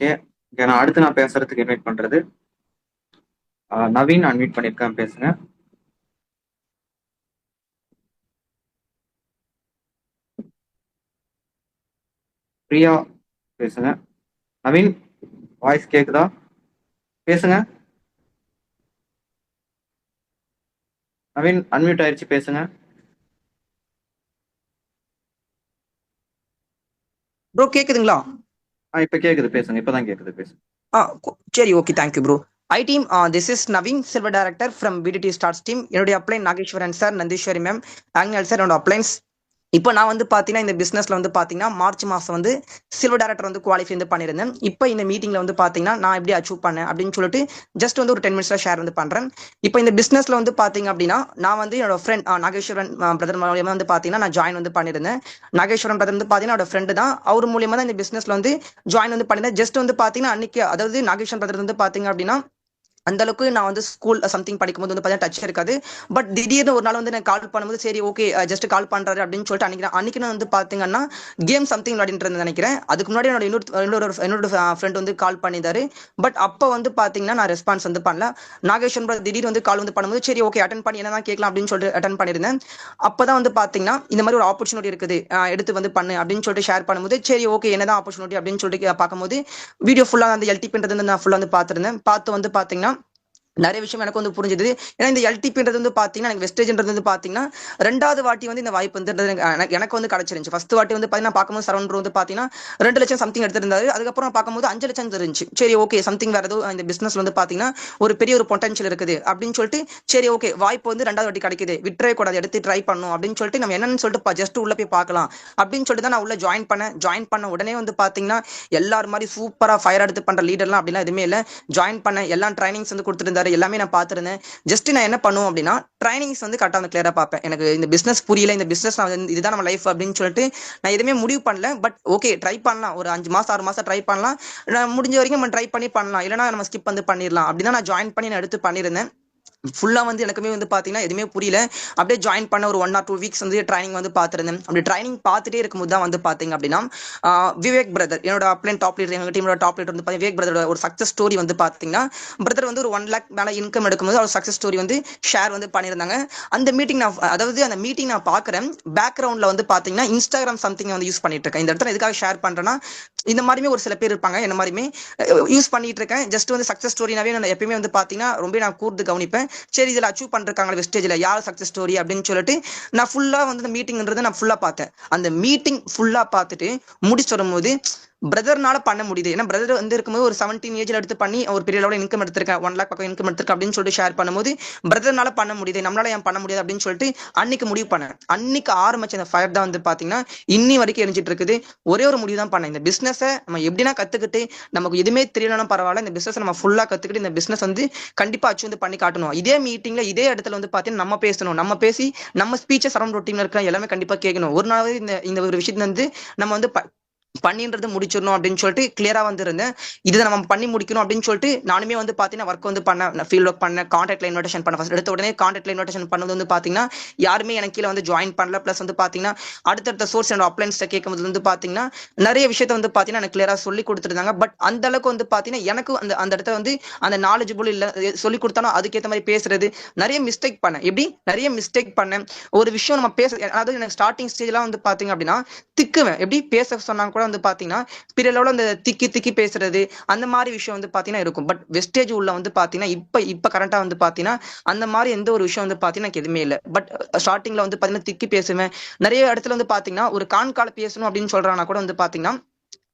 Okay okay நான் அடுத்து நான் பேசுறதுக்கு இன்வைட் பண்றது. நவீன் அன்வைட் பண்ணியிருக்கேன் பேசுங்க. பிரியா பேசுங்க. நவீன் வாய்ஸ் கேக்குதா? பேசுங்க. நவீன் அன்மியூட் ஆயிடுச்சு பேசுங்க. ப்ரோ கேக்குதுங்களா? ஆ இப்ப கேக்குது பேசுங்க இப்பதான் கேக்குது பேசுங்க. ஆ சரி okay thank you bro I team this is Naveen silver director from PDD stars team என்னுடைய upline Nageswaran sir Nandeeswari ma'am ஆங்னல் sir என்னோட அப்ளைன்ஸ் இப்போ நான் வந்து பார்த்தீங்கன்னா இந்த பிஸ்னஸில் வந்து பார்த்தீங்கன்னா மார்ச் மாதம் வந்து சில்வர் டேரக்டர் வந்து குவாலிஃபை வந்து பண்ணியிருந்தேன் இப்போ இந்த மீட்டிங்கில் வந்து பார்த்தீங்கன்னா நான் எப்படி அச்சீவ் பண்ணேன் அப்படின்னு சொல்லிட்டு ஜஸ்ட் வந்து ஒரு டென் மினிட்ஸில் ஷேர் வந்து பண்ணுறேன் இப்போ இந்த பிஸ்னஸில் வந்து பார்த்தீங்க அப்படின்னா நான் வந்து என்னோட ஃப்ரெண்ட் நாகேஸ்வரன் பிரதர் மூலியமாக வந்து பார்த்தீங்கன்னா நான் ஜாயின் வந்து பண்ணியிருந்தேன் நாகேஸ்வரன் பிரதர் வந்து பார்த்தீங்கன்னா என்னோட ஃப்ரெண்டு தான். அவர் மூலியமாக தான் இந்த பிஸ்னஸில் வந்து ஜாயின் வந்து பண்ணியிருந்தேன் ஜஸ்ட் வந்து பார்த்தீங்கன்னா அன்னைக்கு அதாவது நாகேஸ்வரன் பிரதர் வந்து பார்த்தீங்க அப்படின்னா அந்த அளவுக்கு நான் வந்து ஸ்கூல் சம்திங் uh, படிக்கும்போது வந்து பார்த்தீங்கன்னா டச் இருக்காது. பட் திடீர்னு ஒரு நாள் வந்து எனக்கு கால் பண்ணும்போது சரி ஓகே ஜஸ்ட் கால் பண்றாரு அப்படின்னு சொல்லிட்டு அன்னைக்கு நான் அன்னைக்கு வந்து பார்த்தீங்கன்னா கேம் சம்திங் விளையாடிட்டு நினைக்கிறேன். அதுக்கு முன்னாடி என்னோட இன்னொரு இன்னொரு என்னோட ஃப்ரெண்ட் uh, வந்து கால் பண்ணியிருந்தாரு. பட் அப்போ வந்து பார்த்தீங்கன்னா நான் ரெஸ்பான்ஸ் வந்து பண்ணல. நாகேஸ்வரன் பிரதர் திடீர்னு வந்து கால் வந்து பண்ணும்போது சரி ஓகே அட்டன் பண்ணி என்னதான் கேட்கலாம் அப்படின்னு சொல்லிட்டு அட்டன் பண்ணியிருந்தேன். அப்பதான் வந்து பார்த்தீங்கன்னா இந்த மாதிரி ஒரு ஆப்பர்ச்சுனிட்டி இருக்குது. எடுத்து வந்து பண்ணு அப்படின்னு சொல்லிட்டு ஷேர் பண்ணும்போது சரி ஓகே என்னதான் ஆப்பர்ச்சுனிட்டி அப்படின்னு சொல்லிட்டு பார்க்கும்போது வீடியோ ஃபுல்லாக அந்த எல்டிபின்றது வந்து நான் ஃபுல்லாக வந்து பார்த்துருந்தேன் பார்த்து வந்து பார்த்தீங்கன்னா நிறைய விஷயம் எனக்கு வந்து புரிஞ்சுது. ஏன்னா இந்த எல்டிபின்றது வந்து பார்த்தீங்கன்னா எனக்கு வெஸ்டேஜ்ன்றது வந்து பார்த்தீங்கன்னா ரெண்டாவது வாட்டி வந்து இந்த வாய்ப்பு வந்து எனக்கு எனக்கு வந்து கிடைச்சிருந்து ஃபர்ஸ்ட் வாட்டி வந்து பார்த்தீங்கன்னா பார்க்கும்போது சரவண் வந்து பார்த்தீங்கன்னா ரெண்டு லட்சம் சம்திங் எடுத்திருந்தாரு. அதுக்கப்புறம் பார்க்கும்போது அஞ்சு லட்சம் தெரிஞ்சு சரி ஓகே சம்திங் வேற ஏதோ இந்த பிஸ்னஸ் வந்து பார்த்தீங்கன்னா ஒரு பெரிய ஒரு பொட்டன்ஷியல் இருக்குது. அப்படின்னு சொல்லிட்டு சரி ஓகே வாய்ப்பு வந்து ரெண்டாவது வாட்டி கிடைக்குது. விட்டுறே கூடாது. எடுத்து ட்ரை பண்ணும் அப்படின்னு சொல்லிட்டு நம்ம என்னன்னு சொல்லிட்டு ஜஸ்ட் உள்ள போய் பார்க்கலாம். அப்படின்னு சொல்லிட்டு தான் நான் உள்ள ஜாயின் பண்ணேன். ஜாயின் பண்ண உடனே வந்து பார்த்தீங்கன்னா எல்லாரும் மாதிரி சூப்பராக ஃபயர் எடுத்து பண்ற லீடர்லாம் அப்படிலாம் எதுவுமே இல்லை. ஜாயின் பண்ண எல்லா ட்ரைனிங்ஸ் வந்து கொடுத்துருந்தாரு எல்லாமே நான் பார்த்துருந்தேன். ஜஸ்ட் நான் என்ன பண்ணுவோம் அப்படின்னா ட்ரைனிங்ஸ் வந்து கரெக்டாக வந்து கிளியராக பார்ப்பேன். எனக்கு இந்த பிஸ்னஸ் புரியல இந்த பிஸ்னஸ் இதுதான் நம்ம லைஃப் அப்படின்னு சொல்லிட்டு நான் எதுவுமே முடிவு பண்ணல. பட் ஓகே ட்ரை பண்ணலாம். ஒரு அஞ்சு மாசம் ஆறு மாசம் ட்ரை பண்ணலாம். நான் முடிஞ்ச வரைக்கும் நம்ம ட்ரை பண்ணி பண்ணலாம். இல்லைனா நம்ம ஸ்கிப் வந்து பண்ணிடலாம். அப்படின்னா நான் ஜாயின் பண்ணி நான் எடுத்து பண்ணியிருந்தேன். ஃபுல்லாக வந்து எனக்குமே வந்து பார்த்தீங்கன்னா எதுவுமே புரியல. அப்படியே ஜாயின் பண்ண ஒரு ஒன் ஆர் டூ வீக்ஸ் வந்து ட்ரைனிங் வந்து பார்த்துருந்தேன் அப்படி ட்ரைனிங் பார்த்துட்டே இருக்கும்போது தான் வந்து பார்த்தீங்க அப்படின்னா விவேக் பிரதர் என்னோட அப்ளைன் டாப் லீடர் எங்கள் டீமோட டாப் லீடர் வந்து விவேக் பிரதரோட ஒரு சக்ஸஸ் ஸ்டோரி வந்து பார்த்தீங்கன்னா பிரதர் வந்து ஒரு ஒன் லேக் மேலே இன்கம் எடுக்கும்போது அவர் சக்ஸஸ் ஸ்டோரி வந்து ஷேர் வந்து பண்ணியிருந்தாங்க. அந்த மீட்டிங் நான் அதாவது அந்த மீட்டிங் நான் பார்க்குறேன் பேக்ரவுண்டில் வந்து பார்த்தீங்கன்னா இன்ஸ்டாகிராம் சம்திங் வந்து யூஸ் பண்ணிட்டு இருக்கேன் இந்த இடத்துல எதுக்காக ஷேர் பண்ணுறேன்னா இந்த மாதிரியுமே ஒரு சில பேர் இருப்பாங்க. என்ன மாதிரியுமே யூஸ் பண்ணிட்டு இருக்கேன் ஜஸ்ட் வந்து சக்ஸஸ் ஸ்டோரினாவே நான் எப்பயுமே வந்து பார்த்தீங்கன்னா ரொம்ப நான் கூர்ந்து கவனிப்பேன். சரி இதில் அச்சீவ் பண்ணிருக்காங்க வெஸ்டேஜில் யார் சக்ஸஸ் ஸ்டோரி அப்படின்னு சொல்லிட்டு நான் ஃபுல்லாக வந்து இந்த மீட்டிங்ன்றதை நான் ஃபுல்லாக பார்த்தேன். அந்த மீட்டிங் ஃபுல்லாக பார்த்துட்டு முடிச்சு வரும்போது பிரதர்னால பண்ண முடியுது. ஏன்னா பிரதர் வந்து இருக்கும்போது ஒரு செவன்டீன் ஏஜ்ல எடுத்து பண்ணி ஒரு பெரிய அளவில் இன்கம் எடுத்திருக்கேன். ஒன் லேக் பக்கம் இன்கம் எடுத்திருக்கேன் அப்படின்னு சொல்லிட்டு ஷேர் பண்ணும்போது பிரதர்னால பண்ண முடியுது. நம்மளால ஏன் பண்ண முடியாது அப்படின்னு சொல்லிட்டு அன்னைக்கு முடிவு பண்ணேன். அன்னைக்கு ஆரம்பிச்ச அந்த ஃபயர் தான் வந்து பாத்தீங்கன்னா இன்னி வரைக்கும் எரிஞ்சிட்டு இருக்குது. ஒரே ஒரு முடிவு தான் பண்ணேன். இந்த பிசினஸை நம்ம எப்படின்னா கத்துக்கிட்டு நமக்கு எதுவுமே தெரியலனா பரவாயில்ல. இந்த பிசினஸ் நம்ம ஃபுல்லா கத்துக்கிட்டு இந்த பிசினஸ் வந்து கண்டிப்பா அச்சு வந்து பண்ணி காட்டணும். இதே மீட்டிங்ல இதே இடத்துல வந்து பாத்தீங்கன்னா நம்ம பேசணும். நம்ம பேசி நம்ம ஸ்பீச்சை சரௌண்ட் ரொட்டீன்ல இருக்கிற எல்லாமே கண்டிப்பா கேட்கணும். ஒரு நாளாவது இந்த இந்த ஒரு விஷயத்துல வந்து நம்ம வந்து ப- பண்ணின்றது முடிச்சிடணும் அப்படின்னு சொல்லிட்டு கிளியரா வந்துருந்தேன். இது இதை நம்ம பண்ணி முடிக்கணும் அப்படின்னு சொல்லிட்டு நானுமே வந்து பாத்தீங்கன்னா ஒர்க் வந்து பண்ண ஃபீல்ட் ஒர்க் பண்ண கான்டாக்ட்ல இன்விடேஷன் பண்ண ஃபர்ஸ்ட் எடுத்த உடனே கான்டாக்ட்ல இன்விடேஷன் பண்ணது வந்து பாத்தீங்கன்னா யாருமே எனக்கு கீழே வந்து ஜாயின் பண்ணல. ப்ளஸ் வந்து பாத்தீங்கன்னா அடுத்தடுத்த சோர்ஸ் அண்ட் அப்ளைன்ஸ்ட கேட்கும்போது வந்து பாத்தீங்கன்னா நிறைய விஷயத்த வந்து பாத்தீங்கன்னா எனக்கு கிளியரா சொல்லி கொடுத்துருந்தாங்க. பட் அந்த அளவுக்கு வந்து பாத்தீங்கன்னா எனக்கு அந்த அந்த இடத்த வந்து அந்த நாலேஜபிள் இல்ல சொல்லி கொடுத்தாலும் அதுக்கேற்ற மாதிரி பேசுறது நிறைய மிஸ்டேக் பண்ணேன். எப்படி? நிறைய மிஸ்டேக் பண்ணேன். ஒரு விஷயம் நம்ம பேச அதாவது எனக்கு ஸ்டார்டிங் ஸ்டேஜ்லாம் வந்து பாத்தீங்க அப்படின்னா திக்குவேன் எப்படி? பேச சொன்னாங்க கூட வந்து பாத்தீங்கன்னா பிற லெவலில் அந்த திக்கி திக்கி பேசுறது அந்த மாதிரி விஷயம் வந்து பாத்தீங்கன்னா இருக்கும். பட் வெஸ்டேஜ் உள்ள வந்து பாத்தீங்கன்னா இப்ப இப்ப கரண்டா வந்து பாத்தீங்கன்னா அந்த மாதிரி எந்த ஒரு விஷயம் வந்து பாத்தீங்கன்னா எனக்கு எதுவுமே இல்லை. பட் ஸ்டார்டிங்ல வந்து பாத்தீங்கன்னா திக்கி பேசுவேன். நிறைய இடத்துல வந்து பாத்தீங்கன்னா ஒரு கான்கால பேசணும் அப்படின்னு சொல்றாங்கன்னா கூட வந்து பாத்தீங்கன்னா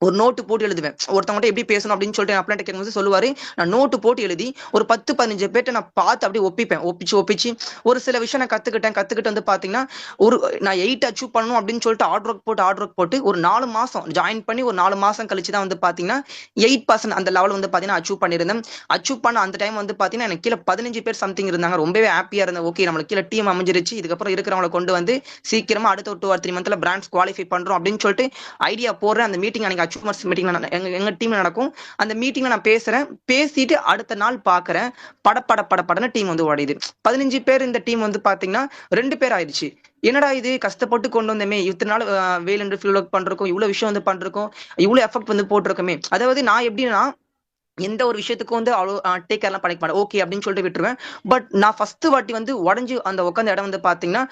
ஒரு நோட்டு போட்டு எழுதுவேன். ஒருத்தவங்கள்ட்ட எப்படி பேசணும் அப்படின்னு சொல்லிட்டு என் அப்ளான்ட் கேட்கும்போது சொல்லுவாரு நான் நோட்டு போட்டு எழுதி ஒரு பத்து பதினஞ்சு பேர்ட்ட நான் பார்த்து அப்படியே ஒப்பிப்பேன். ஒப்பிச்சு ஒப்பிச்சு. ஒரு சில விஷயம் நான் கத்துக்கிட்டேன். கத்துக்கிட்டு வந்து பாத்தீங்கன்னா ஒரு நான் எயிட் அச்சீவ் பண்ணணும் அப்படின்னு சொல்லிட்டு ஹார்ட் ஒர்க் போட்டு ஆர்டர் ஒர்க் போட்டு ஒரு நாலு மாசம் ஜாயின் பண்ணி ஒரு நாலு மாசம் கழிச்சு தான் வந்து பாத்தீங்கன்னா எயிட் பர்சன்ட் அந்த லெவல் வந்து பாத்தீங்கன்னா அச்சீவ் பண்ணியிருந்தேன். அச்சீவ் பண்ண அந்த டைம் வந்து பாத்தீங்கன்னா எனக்கு கீழே பதினஞ்சு பேர் சம்திங் இருந்தாங்க. ரொம்பவே ஹாப்பியா இருந்தேன். ஓகே நம்மளுக்கு கீழே டீம் அமைஞ்சிருச்சு. இதுக்கப்புறம் இருக்கிறவங்களை கொண்டு வந்து சீக்கிரமா அடுத்த ஒரு டூ ஆர் த்ரீ மந்த்ல பிராண்ட்ஸ் குவாலிஃபை பண்றோம் அப்படின்னு சொல்லிட்டு ஐடியா போடுறேன். அந்த மீட்டிங் அன்னைக்கு அச்சீவ்மெண்ட்ஸ் மீட்டிங்ல எங்க எங்க டீம்ல நடக்கும். அந்த மீட்டிங்ல நான் பேசுறேன். பேசிட்டு அடுத்த நாள் பாக்குறேன். பட பட பட படன்னு டீம் வந்து உடையுது பதினஞ்சு பேர் இந்த டீம் வந்து பாத்தீங்கன்னா ரெண்டு பேர் ஆயிடுச்சு. என்னடா இது? கஷ்டப்பட்டு கொண்டு வந்தோமே. இத்தனை நாள் வேலண்டு ஃபீல் ஒர்க் பண்றோம் இவ்வளவு விஷயம் வந்து பண்றோம் இவ்வளவு எஃபெக்ட் வந்து போட்டிருக்கோமே. அதாவது நான் எப்படின்னா எந்த ஒரு விஷயத்துக்கும் வந்து அவ்வளோ டேக் கேர்லாம் பண்ணிக்க மாட்டேன். ஓகே அப்படின்னு சொல்லிட்டு விட்டுருவேன். பட் நான் ஃபர்ஸ்ட் வாட்டி வந்து உடஞ்சி அந்த உட்காந்த இடம் வந்து பார்த்தீங்கன்னா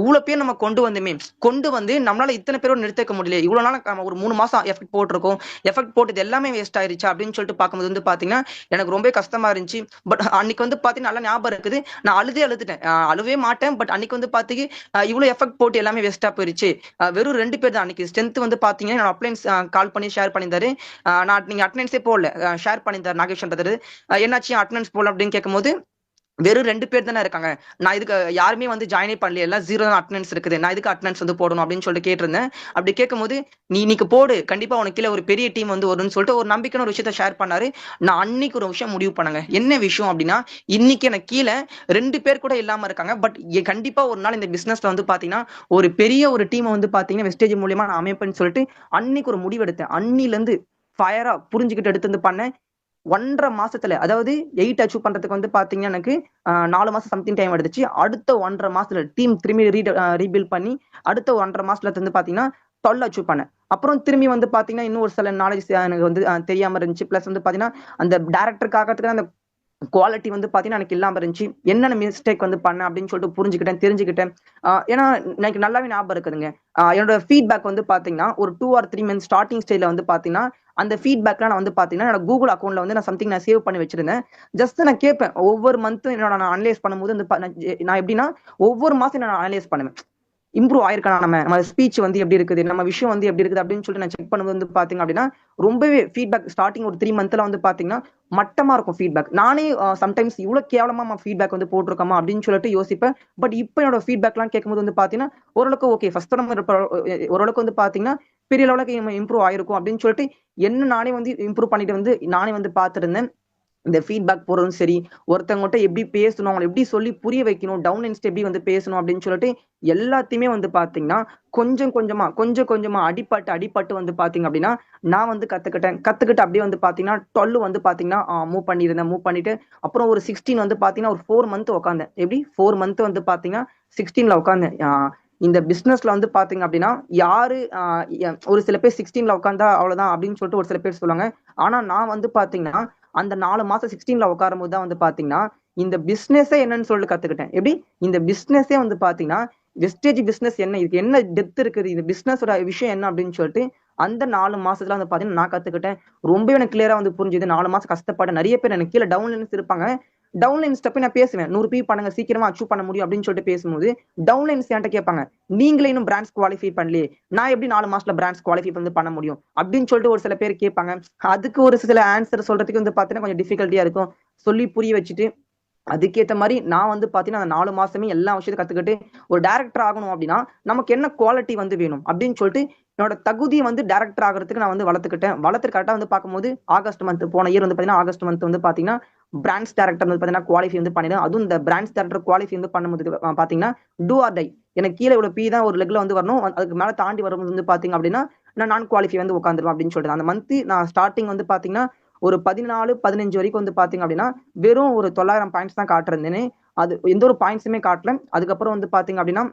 இவ்வளோ பேர் நம்ம கொண்டு வந்தோமே கொண்டு வந்து நம்மளால இத்தனை பேரோட நிறுத்திக்க முடியல. இவ்வளோ நாள் நம்ம ஒரு மூணு மாதம் எஃபெக்ட் போட்டிருக்கோம். எஃபெக்ட் போட்டது எல்லாமே வேஸ்ட் ஆயிருச்சு அப்படின்னு சொல்லிட்டு பார்க்கும்போது வந்து பார்த்தீங்கன்னா எனக்கு ரொம்ப கஷ்டமா இருந்துச்சு. பட் அன்னைக்கு வந்து பார்த்தீங்கன்னா நல்லா ஞாபகம் இருக்குது. நான் அழுதே அழுதுட்டேன். அழுவே மாட்டேன். பட் அன்னைக்கு வந்து பார்த்தீங்க இவ்வளோ எஃபெக்ட் போட்டு எல்லாமே வேஸ்ட்டாக போயிருச்சு. வெறும் ரெண்டு பேர் தான் அன்னைக்கு. ஸ்ட்ரென்த் வந்து பார்த்தீங்கன்னா நான் அப்ளைன்ஸ் கால் பண்ணி ஷேர் பண்ணியிருந்தாரு. நான் நீங்கள் அட்டனன்ஸே போடல. ஷேர் பண்ணியிருந்தார் நாகேஷ்ன்றது என்னாச்சு அட்டனன்ஸ் போல அப்படின்னு கேட்கும்போது வெறும் ரெண்டு பேர் தானே இருக்காங்க. நான் இதுக்கு யாருமே வந்து ஜாயினே பண்ணல எல்லாம் ஜீரோ தான் அட்டனன்ஸ் இருக்குது. நான் இதுக்கு அட்டனன்ஸ் வந்து போடணும் அப்படின்னு சொல்லிட்டு கேட்டிருந்தேன். அப்படி கேட்கும்போது நீ இன்னைக்கு போடு கண்டிப்பா உனக்கு கீழே ஒரு பெரிய டீம் வந்து வரும்னு சொல்லிட்டு ஒரு நம்பிக்கையான ஒரு விஷயத்த ஷேர் பண்ணாரு. நான் அன்னைக்கு ஒரு விஷயம் முடிவு பண்ணாங்க. என்ன விஷயம் அப்படின்னா இன்னைக்கு எனக்கு கீழே ரெண்டு பேர் கூட இல்லாம இருக்காங்க. பட் கண்டிப்பா ஒரு நாள் இந்த பிசினஸ்ல வந்து பாத்தீங்கன்னா ஒரு பெரிய ஒரு டீமை வந்து பாத்தீங்கன்னா வெஸ்டேஜ் மூலியமா நான் அமைப்பேன்னு சொல்லிட்டு அன்னைக்கு ஒரு முடிவு எடுத்தேன். அன்னில இருந்து ஃபயரா புரிஞ்சுக்கிட்டு எடுத்து வந்து பண்ணேன். ஒன்றரை மாசத்துல அதாவது எயிட் அச்சீவ் பண்றதுக்கு வந்து பாத்தீங்கன்னா எனக்கு நாலு மாசம் சம்திங் டைம் எடுத்துச்சு. அடுத்த ஒன்றரை மாசத்துல டீம் திரும்பி ரீ ரீபில்ட் பண்ணி அடுத்த ஒன்றரை மாசத்துல வந்து பாத்தீங்கன்னா டுவெல் அச்சீவ் பண்ணேன். அப்புறம் திரும்பி வந்து பாத்தீங்கன்னா இன்னும் ஒரு சில நாலேஜ் எனக்கு வந்து தெரியாம இருந்துச்சு. பிளஸ் வந்து பாத்தீங்கன்னா அந்த டேரக்டருக்காக அந்த குவாலிட்டி வந்து பாத்தீங்கன்னா எனக்கு இல்லாமல் இருந்துச்சு. என்னென்ன மிஸ்டேக் வந்து பண்ணேன் அப்படின்னு சொல்லிட்டு புரிஞ்சுக்கிட்டேன் தெரிஞ்சுக்கிட்டேன். ஏன்னா எனக்கு நல்லாவே ஞாபகம் இருக்குதுங்க. என்னோட ஃபீட்பேக் வந்து பாத்தீங்கன்னா ஒரு two or three months starting ஸ்டேஜில் வந்து பாத்தீங்கன்னா அந்த ஃபீட்பேக்லாம் நான் வந்து பார்த்தீங்கன்னா என்னோட கூகுள் அக்கௌண்ட்ல வந்து நான் சம்திங் நான் சேவ் பண்ணி வச்சிருந்தேன். ஜஸ்ட் நான் கேட்பேன். ஒவ்வொரு மந்த்தும் என்னோட நான் அனலைஸ் பண்ணும்போது வந்து நான் எப்படின்னா ஒவ்வொரு மாதம் நான் அனலைஸ் பண்ணுவேன். இம்ப்ரூவ் ஆயிருக்கானா நம்ம. நம்ம ஸ்பீச் வந்து எப்படி இருக்குது நம்ம விஷயம் வந்து எப்படி இருக்குது அப்படின்னு சொல்லிட்டு நான் செக் பண்ணும்போது வந்து பாத்தீங்க அப்படின்னா ரொம்பவே ஃபீட்பேக் ஸ்டார்டிங் ஒரு த்ரீ மந்த்ல வந்து பாத்தீங்கன்னா மட்டமா இருக்கும் ஃபீட்பேக் நானே சம்டைம்ஸ் இவ்வளவு கேவலமா ஃபீட்பேக் வந்து போட்டிருக்கோமா அப்படின்னு சொல்லிட்டு யோசிப்பேன். பட் இப்போ என்னோட ஃபீட்பேக்லாம் கேட்கும்போது வந்து பாத்தீங்கன்னா ஓரளவுக்கு ஓகே ஃபர்ஸ்ட் நம்ம ஓரளவுக்கு வந்து பாத்தீங்கன்னா பெரிய லெவலுக்கு இம்ப்ரூவ் ஆயிருக்கும் அப்படின்னு சொல்லிட்டு என்ன நானே வந்து இம்ப்ரூவ் பண்ணிட்டு வந்து நானே வந்து பார்த்துருந்தேன் இந்த ஃபீட்பேக் போறதும் சரி ஒருத்தவங்ககிட்ட எப்படி பேசணும் அவங்களை எப்படி சொல்லி புரிய வைக்கணும் டவுன் இன்ஸ்ட் எப்படி வந்து பேசணும் அப்படின்னு சொல்லிட்டு எல்லாத்தையுமே வந்து பாத்தீங்கன்னா கொஞ்சம் கொஞ்சமா கொஞ்சம் கொஞ்சமா அடிப்பட்டு அடிப்பட்டு வந்து பாத்தீங்க அப்படின்னா நான் வந்து கத்துக்கிட்டேன். கத்துக்கிட்டு அப்படியே வந்து பாத்தீங்கன்னா டுவெல் வந்து பாத்தீங்கன்னா மூவ் பண்ணியிருந்தேன் மூவ் பண்ணிட்டு அப்புறம் ஒரு சிக்ஸ்டீன் வந்து பாத்தீங்கன்னா ஒரு ஃபோர் மந்த் உட்காந்தேன் எப்படி? ஃபோர் மந்த் வந்து பாத்தீங்கன்னா சிக்ஸ்டீன்ல உட்காந்தேன் இந்த பிசினஸ்ல வந்து பாத்தீங்க அப்படின்னா யாரு ஒரு சில பேர் சிக்ஸ்டீன்ல உட்காந்தா அவ்வளவுதான் அப்படின்னு சொல்லிட்டு ஒரு சில பேர் சொல்லுவாங்க. ஆனா நான் வந்து பாத்தீங்கன்னா அந்த நாலு மாசம் சிக்ஸ்டீன்ல உட்காரும் போது தான் வந்து பாத்தீங்கன்னா இந்த பிசினஸே என்னன்னு சொல்லிட்டு கத்துக்கிட்டேன். எப்படி? இந்த பிசினஸே வந்து பாத்தீங்கன்னா வெஸ்டேஜ் பிசினஸ் என்ன? இதுக்கு என்ன டெப்த் இருக்குது? இந்த பிசினஸோட விஷயம் என்ன அப்படின்னு சொல்லிட்டு அந்த நாலு மாசத்துல வந்து பாத்தீங்கன்னா நான் கத்துக்கிட்டேன். ரொம்ப எனக்கு கிளியரா வந்து புரிஞ்சுது. நாலு மாசம் கஷ்டப்பட்ட நிறைய பேர் எனக்கு கீழே டவுன்ல இருப்பாங்க. டவுன்லைன் போய் நான் பேசுவேன். நூறு பீ பண்ணுங்க சீக்கிரமா அச்சீவ் பண்ண முடியும் அப்படின்னு சொல்லிட்டு பேசும்போது டவுன்லைன்ஸ் என்கிட்ட கேட்பாங்க நீங்களே இன்னும் பிராண்ட்ஸ் குவாலிஃபை பண்ணலையே. நான் எப்படி நாலு மாசத்துல பிராண்ட்ஸ் குவாலிஃபை வந்து பண்ண முடியும்? அப்படின்னு சொல்லிட்டு ஒரு சில பேர் கேட்பாங்க. அதுக்கு ஒரு சில ஆன்சர் சொல்றதுக்கு வந்து பாத்தீங்கன்னா கொஞ்சம் டிஃபிகல்ட்டியா இருக்கும். சொல்லி புரிய வச்சுட்டு அதுக்கேத்த மாதிரி நான் வந்து பாத்தீங்கன்னா அந்த நாலு மாசமே எல்லா விஷயத்தையும் கத்துக்கிட்டு ஒரு டேரக்டர் ஆகணும் அப்படின்னா நமக்கு என்ன குவாலிட்டி வந்து வேணும் அப்படின்னு சொல்லிட்டு என்னோட தகுதியை வந்து டேரக்டர் ஆகிறதுக்கு நான் வந்து வளர்த்துக்கிட்டேன். வளர்த்து கரெக்டாக வந்து பார்க்கும்போது ஆகஸ்ட் மந்த் போன இயர் வந்து பார்த்தீங்கன்னா ஆகஸ்ட் மந்த் வந்து பார்த்தீங்கன்னா பிராண்ட்ஸ் டேரக்டர் வந்து பார்த்தீங்கன்னா குவாலிஃபை வந்து பண்ணிடும். அதுவும் இந்த பிராண்ட்ஸ் டேரக்டர் குவாலிஃபை வந்து பண்ணும்போது பார்த்தீங்கன்னா டூ ஆர் டை எனக்கு கீழே இவ்வளோ பி தான் ஒரு லெக்கில் வந்து வரணும். அதுக்கு மேலே தாண்டி வரும்போது வந்து பார்த்தீங்க அப்படின்னா நான் நான் குவாலிஃபை வந்து உட்காந்துருவேன் அப்படின்னு சொல்லிட்டு. அந்த மந்த் நான் ஸ்டார்டிங் வந்து பார்த்தீங்கன்னா ஒரு பதினாலு பதினஞ்சு வரைக்கும் வந்து பார்த்தீங்க அப்படின்னா வெறும் ஒரு தொள்ளாயிரம் பாயிண்ட்ஸ் தான் காட்டுறேன் அது எந்த ஒரு பாயிண்ட்ஸுமே காட்டல. அதுக்கப்புறம் வந்து பார்த்தீங்க அப்படின்னா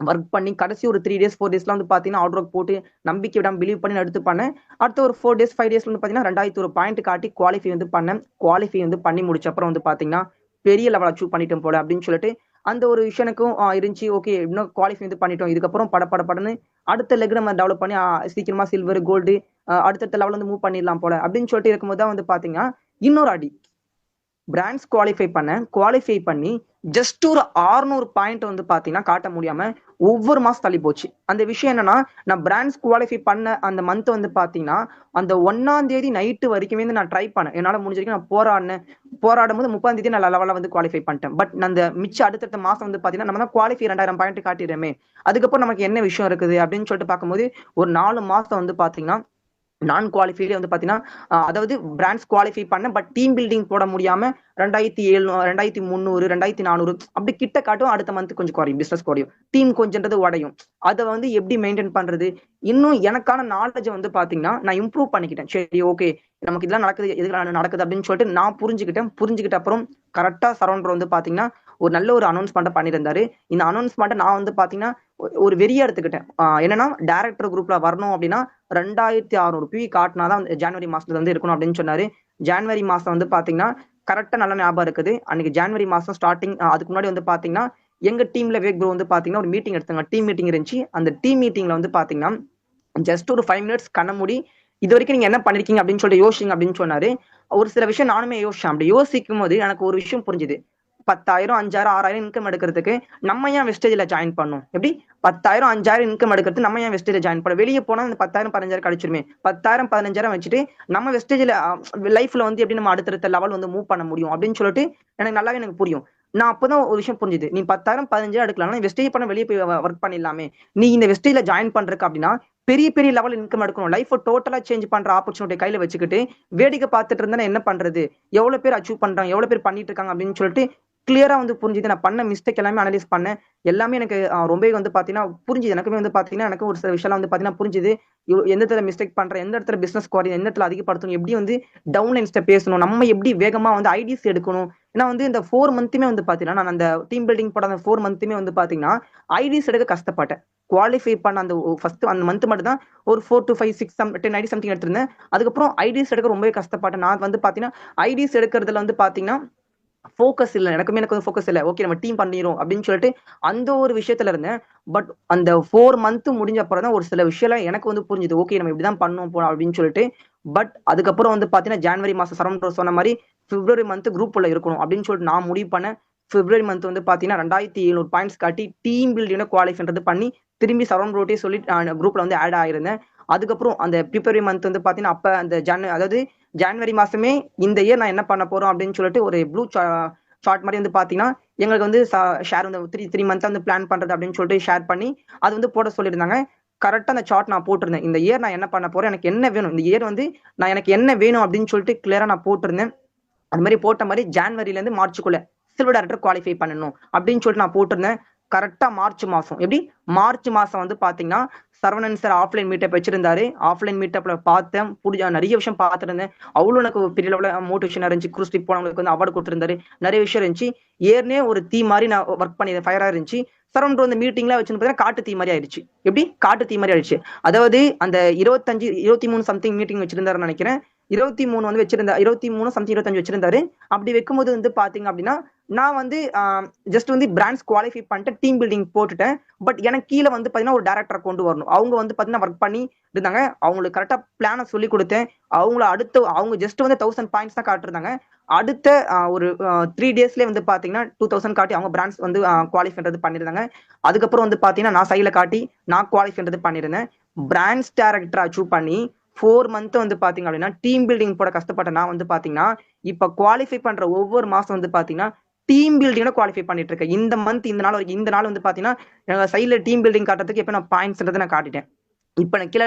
ஒர்க் பண்ணி கடைசி ஒரு த்ரீ டேஸ் ஃபோர் டேஸ்லாம் வந்து பார்த்தீங்கன்னா ஆர்டர் ஒர்க் போட்டு நம்பிக்கை விடாமல் பிலீவ் பண்ணி நான் எடுத்து பண்ணேன். அடுத்த ஒரு ஃபோர் டேஸ் ஃபைவ் டேஸ்ல வந்து பார்த்தீங்கன்னா ரெண்டாயிரத்து ஒரு பாயிண்ட் காட்டி குவாலிஃபை வந்து பண்ணேன். குவாலிஃபை வந்து பண்ணி முடிச்ச அப்புறம் வந்து பார்த்தீங்கன்னா பெரிய லெவல் அச்சீவ் பண்ணிட்டோம் போல அப்படின்னு சொல்லிட்டு அந்த ஒரு விஷயம் எனக்கும் இருந்துச்சு. ஓகே இன்னும் குவாலிஃபை வந்து பண்ணிட்டோம். இதுக்கப்புறம் பட பட படன்னு அடுத்த லெக் நம்ம டெவலப் பண்ணி சீக்கிரமா சில்வர் கோல்டு அடுத்தடுத்த லெவல் வந்து மூவ் பண்ணிடலாம் போல அப்படின்னு சொல்லிட்டு இருக்கும்போது தான் வந்து பார்த்தீங்கன்னா இன்னொரு அடி. பிராண்ட்ஸ் குவாலிஃபை பண்ணேன். குவாலிஃபை பண்ணி ஜஸ்ட் ஒரு 600 பாயிண்ட் வந்து பாத்தீங்கன்னா காட்ட முடியாம ஒவ்வொரு மாசம் தள்ளி போச்சு. அந்த விஷயம் என்னன்னா நான் பிராண்ட்ஸ் குவாலிஃபை பண்ண அந்த மந்த் வந்து பாத்தீங்கன்னா அந்த ஒன்னாம் தேதி நைட்டு வரைக்குமே வந்து நான் ட்ரை பண்ணேன். என்னால முடிஞ்ச வரைக்கும் நான் போராடினேன் போராடும் போது முப்பாம் தேதி நான் லெவலில் வந்து குவாலிஃபை பண்ணிட்டேன். பட் அந்த மிச்சம் அடுத்தடுத்த மாசம் வந்து பாத்தீங்கன்னா நம்ம தான் குவாலிஃபை ரெண்டாயிரம் பாயிண்ட் காட்டிடுறோமே. அதுக்கப்புறம் நமக்கு என்ன விஷயம் இருக்குது அப்படின்னு சொல்லிட்டு பார்க்கும்போது ஒரு நாலு மாசம் வந்து பாத்தீங்கன்னா நான் குவாலிஃபைலே வந்து பாத்தீங்கன்னா அதாவது பிராண்ட்ஸ் குவாலிஃபை பண்ண பட் டீம் பில்டிங் போட முடியாம ரெண்டாயிரத்தி ஏழு ரெண்டாயிரத்தி முந்நூறு ரெண்டாயிரத்தி நானூறு அப்படி கிட்ட காட்டும் அடுத்த மந்த் கொஞ்சம் குறையும் பிசினஸ் குறையும். டீம் கொஞ்சன்றது உடையும். அதை வந்து எப்படி மெயின்டைன் பண்றது? இன்னும் எனக்கான நாலேஜை வந்து பாத்தீங்கன்னா நான் இம்ப்ரூவ் பண்ணிக்கிட்டேன். சரி ஓகே நமக்கு இதெல்லாம் நடக்குது எதுக்கு நடக்குது அப்படின்னு சொல்லிட்டு நான் புரிஞ்சுக்கிட்டேன். புரிஞ்சுக்கிட்ட அப்புறம் கரெக்டா சரௌண்டர் வந்து பாத்தீங்கன்னா ஒரு நல்ல ஒரு அனௌன்ஸ்மெண்ட்டை பண்ணியிருந்தாரு. இந்த அனௌன்ஸ்மெண்ட்டை நான் வந்து பாத்தீங்கன்னா ஒரு வெறியா எடுத்துக்கிட்டேன். என்னன்னா டேரக்டர் குரூப்ல வரணும் அப்படின்னா ரெண்டாயிரத்தி அறுநூறு பி காட்டினாதான் ஜனவரி மாசத்துல வந்து இருக்கணும் அப்படின்னு சொன்னாரு. ஜனவரி மாசம் வந்து பாத்தீங்கன்னா கரெக்டா நல்ல ஞாபகம் இருக்குது. அன்னைக்கு ஜனவரி மாசம் ஸ்டார்டிங் அதுக்கு முன்னாடி வந்து பாத்தீங்கன்னா எங்க டீம்ல வேக் ப்ரோ வந்து பாத்தீங்கன்னா ஒரு மீட்டிங் எடுத்தாங்க. டீம் மீட்டிங் இருந்துச்சு. அந்த டீம் மீட்டிங்ல வந்து பாத்தீங்கன்னா ஜஸ்ட் ஒரு ஃபைவ் மினிட்ஸ் கண்ண மூடி இது வரைக்கும் நீங்க என்ன பண்ணிருக்கீங்க? அப்படின்னு சொல்லிட்டு யோசிங்க அப்படின்னு சொன்னாரு. ஒரு சில விஷயம் நானுமே யோசிச்சேன். அப்படி யோசிக்கும் போது எனக்கு ஒரு விஷயம் புரிஞ்சுது. பத்தாயிரம் அஞ்சாயிரம் ஆறாயிரம் இன்கம் எடுக்கிறதுக்கு நம்ம ஏன் வெஸ்டேஜில் ஜாயின் பண்ணும் எப்படி? பத்தாயிரம் அஞ்சாயிரம் இன்கம் எடுக்கிறது நம்ம ஏன் வெஸ்டேஜில் ஜாயின் பண்ணும் வெளியே போனால் அந்த பத்தாயிரம் பதினஞ்சாயிரம் கிடைச்சிருமே. பத்தாயிரம் பதினஞ்சாயிரம் வச்சுட்டு நம்ம வெஸ்டேஜில் லைஃப்ல வந்து எப்படி நம்ம அடுத்தடுத்த லெவல் வந்து மூவ் பண்ண முடியும்? அப்படின்னு சொல்லிட்டு எனக்கு நல்லாவே எனக்கு புரியும். நான் அப்போதான் ஒரு விஷயம் புரிஞ்சுது. நீ பத்தாயிரம் பதினஞ்சாயிரம் எடுக்கலாம் வெஸ்டேஜ் பண்ண வெளியே போய் ஒர்க் பண்ணிடலாமே. நீ இந்த வெஸ்டேஜில் ஜாயின் பண்ணுறக்கு அப்படின்னா பெரிய பெரிய லெவல் இன்கம் எடுக்கணும். லைஃப் டோட்டலா சேஞ்ச் பண்ற ஆப்பர்ச்சுனிட்டி கையில வச்சுக்கிட்டு வேடிக்கை பார்த்துட்டு இருந்தா என்ன பண்றது? எவ்வளவு பேர் அச்சீவ் பண்றாங்க? எவ்வளவு பேர் பண்ணிட்டு இருக்காங்க? அப்படின்னு சொல்லிட்டு கிளியரா வந்து புரிஞ்சுது. நான் பண்ண மிஸ்டேக் எல்லாமே அனலைஸ் பண்ணேன். எல்லாமே எனக்கு ரொம்பவே வந்து பாத்தீங்கன்னா புரிஞ்சுது. எனக்குமே வந்து பாத்தீங்கன்னா எனக்கு ஒரு சில விஷயம் வந்து பாத்தீங்கன்னா புரிஞ்சுது. எந்த இடத்துல மிஸ்டேக் பண்றேன் எந்த இடத்துல பிசினஸ் குறையும் எந்த இடத்துல அதிகப்படுத்தணும் எப்படி வந்து டவுன் ஸ்டெப் பேசணும் நம்ம எப்படி வேகமா வந்து ஐடிஸ் எடுக்கணும். ஏன்னா வந்து இந்த ஃபோர் மந்த்துமே வந்து பாத்தீங்கன்னா நான் அந்த டீம் பில்டிங் போட அந்த ஃபோர் மந்த்துமே வந்து பாத்தீங்கன்னா ஐடிஸ் எடுக்க கஷ்டப்பட்டேன். குவாலிஃபை பண்ண அந்த ஃபர்ஸ்ட் அந்த மந்த் மட்டும் தான் ஒரு four to five six some ten ID something எடுத்திருந்தேன். அதுக்கப்புறம் ஐடிஸ் எடுக்க ரொம்பவே கஷ்டப்பட்டேன். நான் வந்து பாத்தீங்கன்னா ஐடிஸ் எடுக்கிறதுல வந்து பாத்தீங்கன்னா ஃபோக்கஸ் இல்லை. எனக்குமே எனக்கு வந்து ஃபோக்கஸ் இல்லை. ஓகே நம்ம டீம் பண்ணிடும் அப்படின்னு சொல்லிட்டு அந்த ஒரு விஷயத்துல இருந்தேன். பட் அந்த ஃபோர் மந்த் முடிஞ்ச அப்புறம் தான் ஒரு சில விஷயம்லாம் எனக்கு வந்து புரிஞ்சுது. ஓகே நம்ம இப்படிதான் பண்ணோம் போனோம் அப்படின்னு சொல்லிட்டு. பட் அதுக்கப்புறம் வந்து பார்த்தீங்கன்னா ஜான்வரி மாதம் சரௌண்டர் சொன்ன மாதிரி பிப்ரவரி மந்த் குரூப் உள்ள இருக்கணும் அப்படின்னு சொல்லிட்டு நான் முடிவு பண்ணேன். பிப்ரவரி மந்த் வந்து பார்த்தீங்கன்னா ரெண்டாயிரத்தி எழுநூறு பாயிண்ட்ஸ் காட்டி டீம் பில்டிங் குவாலிஃபைன்றது பண்ணி திரும்பி சரௌண்ட் ரோட்டே சொல்லி நான் குரூப்ல வந்து ஆட் ஆயிருந்தேன். அதுக்கப்புறம் அந்த பிப்ரவரி மந்த் வந்து பார்த்தீங்கன்னா அப்போ அந்த ஜன அதாவது ஜனவரி மாசமே இந்த இயர் நான் என்ன பண்ண போறோம் அப்படின்னு சொல்லிட்டு ஒரு ப்ளூ ஷார்ட் மாதிரி வந்து பாத்தீங்கன்னா எங்களுக்கு வந்து ஷேர் வந்து த்ரீ த்ரீ மந்த்தாக வந்து பிளான் பண்றது அப்படின்னு சொல்லிட்டு ஷேர் பண்ணி அது வந்து போட சொல்லியிருந்தாங்க. கரெக்டா அந்த சார்ட் நான் போட்டிருந்தேன். இந்த இயர் நான் என்ன பண்ண போறேன் எனக்கு என்ன வேணும்? இந்த இயர் வந்து நான் எனக்கு என்ன வேணும் அப்படின்னு சொல்லிட்டு கிளியரா நான் போட்டிருந்தேன். அது மாதிரி போட்ட மாதிரி ஜான்வரில இருந்து மார்ச்சுக்குள்ள சில்வர் டேரக்டர் குவாலிஃபை பண்ணணும் அப்படின்னு சொல்லிட்டு நான் போட்டிருந்தேன். கரெக்டா மார்ச் மாசம். எப்படி? மார்ச் மாசம் வந்து பாத்தீங்கன்னா சரவணன் சார் ஆஃப்லைன் மீட்டப் வச்சிருந்தாரு. ஆஃப்லைன் மீட்டப்ல பார்த்தேன். புடிச்ச நிறைய விஷயம் பார்த்துருந்தேன். அவ்வளோ எனக்கு பெரிய லெவலில் மோட்டிவேஷன் இருந்துச்சு. குரூஸ் ட்ரிப் போனவங்களுக்கு வந்து அவார்டு கொடுத்துருந்தாரு. நிறைய விஷயம் இருந்துச்சு. ஏற்கனவே ஒரு தீ மாதிரி நான் ஒர்க் பண்ணி ஃபயரா இருந்துச்சு. சரௌண்ட் வந்து மீட்டிங்ல வச்சுன்னு பார்த்தீங்கன்னா காட்டு தீ மாதிரி ஆயிடுச்சு. எப்படி? காட்டு தீ மாதிரி ஆயிடுச்சு. அதாவது அந்த இருபத்தஞ்சு இருபத்தி மூணு சம்திங் மீட்டிங் வச்சிருந்தாருன்னு நினைக்கிறேன். இருபத்தி மூணு வந்து வச்சிருந்தா இருபத்தி மூணு சம்திங் இருபத்தஞ்சு வச்சிருந்தாரு. அப்படி வைக்கும்போது வந்து பாத்தீங்க அப்படின்னா நான் வந்து ஜஸ்ட் வந்து பிராண்ட்ஸ் குவாலிஃபை பண்ணிட்டு டீம் பில்டிங் போட்டுட்டேன். பட் எனக்கு கீழே வந்து பாத்தீங்கன்னா ஒரு டேரக்டரை கொண்டு வரணும். அவங்க வந்து பாத்தீங்கன்னா ஒர்க் பண்ணி இருந்தாங்க. அவங்களுக்கு கரெக்டா பிளானை சொல்லி கொடுத்தேன். அவங்கள அடுத்த அவங்க ஜஸ்ட் வந்து தௌசண்ட் பாயிண்ட்ஸ் தான் காட்டிருந்தாங்க. அடுத்த ஒரு த்ரீ டேஸ்லேயே வந்து பாத்தீங்கன்னா டூ தௌசண்ட் காட்டி அவங்க பிராண்ட்ஸ் வந்து குவாலிஃபைன்றது பண்ணியிருந்தாங்க அதுக்கப்புறம் வந்து பாத்தீங்கன்னா நான் சைடில் காட்டி நான் குவாலிஃபைன்றது பண்ணியிருந்தேன் பிராண்ட்ஸ் டேரக்டர் அச்சீவ் பண்ணி ஃபோர் மந்த் வந்து பாத்தீங்க அப்படின்னா டீம் பில்டிங் போட கஷ்டப்பட்ட நான் வந்து பாத்தீங்கன்னா இப்ப குவாலிஃபை பண்ற ஒவ்வொரு மாசம் வந்து பாத்தீங்கன்னா டீம் பில்டிங்கோட குவாலிஃபை பண்ணிட்டு இருக்கேன். இந்த மந்த் இந்த நாள் வரைக்கும் இந்த நாள் வந்து பாத்தீங்கன்னா சைட்ல டீம் பில்டிங் காட்டுறதுக்கு எப்ப நான் பாயிண்ட்ஸ்ன்றதை நான் காட்டிட்டேன். இப்ப நான் கீழே